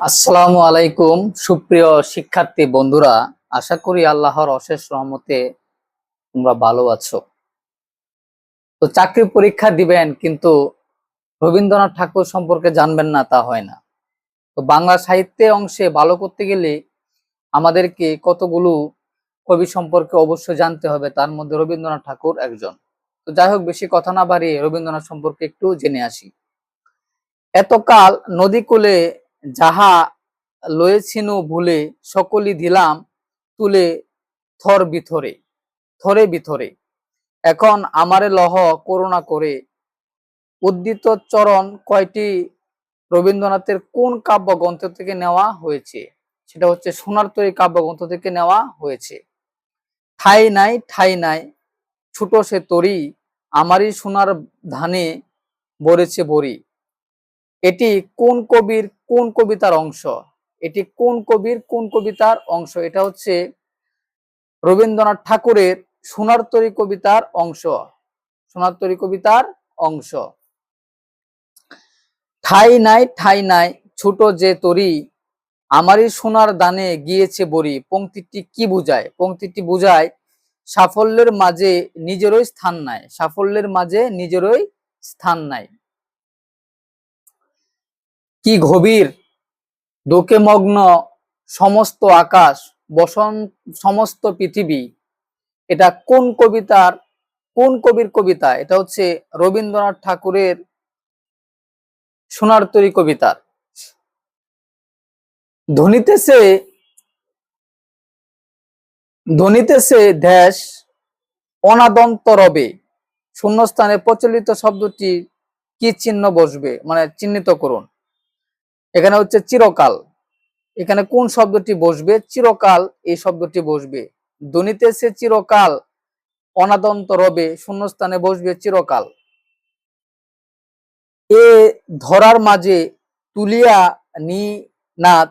আসসালামু আলাইকুম, সুপ্রিয় শিক্ষার্থী বন্ধুরা। আশা করি আল্লাহর অশেষ রহমতে তোমরা ভালো আছো। তো চাকরি পরীক্ষা দিবেন, কিন্তু রবীন্দ্রনাথ ঠাকুর সম্পর্কে জানবেন না, তা হয় না। তো বাংলা সাহিত্যের অংশে ভালো করতে গেলে আমাদেরকে কতগুলো কবি সম্পর্কে অবশ্যই জানতে হবে, তার মধ্যে রবীন্দ্রনাথ ঠাকুর একজন। তো যাই হোক, বেশি কথা না বাড়িয়ে রবীন্দ্রনাথ সম্পর্কে একটু জেনে আসি। এতকাল নদীকূলে যাহা লয়েছিনু ভুলে সকলি দিলাম তুলে থর বিথরে, থরে বিথরে। এখন আমারে লহ করুণা করে। উদ্দিত চরণ কয়টি রবীন্দ্রনাথের কোন কাব্যগ্রন্থ থেকে নেওয়া হয়েছে? সেটা হচ্ছে সোনার তৈরি কাব্যগ্রন্থ থেকে নেওয়া হয়েছে। ঠাই নাই ঠাই নাই, ছোট সে তরি, আমারই সোনার ধানে বরেছে বড়ি এটি কোন কবির, কোন কবিতার অংশ? এটি কোন কবির, কোন কবিতার অংশ? এটা হচ্ছে রবীন্দ্রনাথ ঠাকুরের সোনার তরী কবিতার অংশ। সোনার তরী কবিতার অংশ। ঠাই নাই ঠাই নাই, ছোট যে তরি, আমারই সোনার দানে গিয়েছে বড়ি পংক্তিটি কি বুঝায়? পংক্তিটি বুঝায়, সাফল্যের মাঝে নিজেরই স্থান নাই। সাফল্যের মাঝে নিজেরই স্থান নাই। কি গভীর দোকে মগ্ন, সমস্ত আকাশ বসন্ত সমস্ত পৃথিবী। এটা কোন কবিতার, কোন কবির কবিতা? এটা হচ্ছে রবীন্দ্রনাথ ঠাকুরের সোনার তরী কবিতার ধ্বনিতেছে ধ্বনিতেছে দেশ অনাদন্ত রবে। শূন্যস্থানে প্রচলিত শব্দটি কি চিহ্ন বসবে? মানে চিহ্নিত করুন। এখানে হচ্ছে চিরকাল। এখানে কোন শব্দটি বসবে? চিরকাল এই শব্দটি বসবে। ধ্বনিতেছে চিরকাল, অনাদন্ত রবে শূন্যস্থানে বসবে চিরকাল। এ ধরার মাঝে তুলিয়া নি নাথ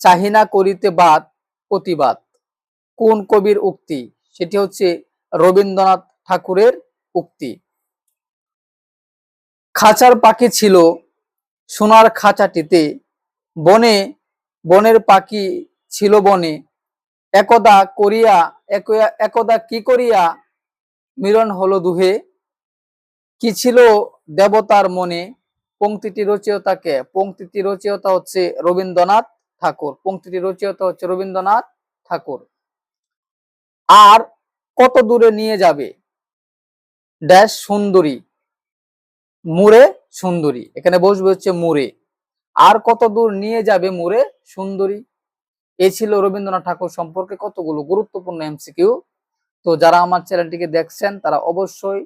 চাহিনা করিতে বাদ প্রতিবাদ। কোন কবির উক্তি? সেটি হচ্ছে রবীন্দ্রনাথ ঠাকুরের উক্তি। খাঁচার পাখি ছিল সোনার খাঁচাটিতে বনে, বনের পাখি ছিল বনে। একদা করিয়া একদা কি করিয়া মিলন হলো দুহে? কি ছিল দেবতার মনে? পংক্তিটি রচয়িতাকে পংক্তিটি রচয়িতা হচ্ছে রবীন্দ্রনাথ ঠাকুর। পংক্তিটি রচয়িতা হচ্ছে রবীন্দ্রনাথ ঠাকুর। আর কত দূরে নিয়ে যাবে? ড্যাশ সুন্দরী। মুরে সুন্দরী। এখানে বসবে হচ্ছে মুরে আর কত দূর নিয়ে যাবে মুরে সুন্দরী। এ ছিল রবীন্দ্রনাথ ঠাকুর সম্পর্কে কতগুলো গুরুত্বপূর্ণ এমসিকিউ তো যারা আমার চ্যানেলটিকে দেখছেন, তারা অবশ্যই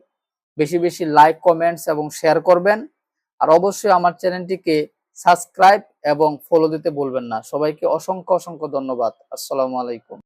বেশি বেশি লাইক, কমেন্টস এবং শেয়ার করবেন। আর অবশ্যই আমার চ্যানেলটিকে সাবস্ক্রাইব এবং ফলো দিতে বলবেন না। সবাইকে অসংখ্য অসংখ্য ধন্যবাদ। আসসালামু আলাইকুম।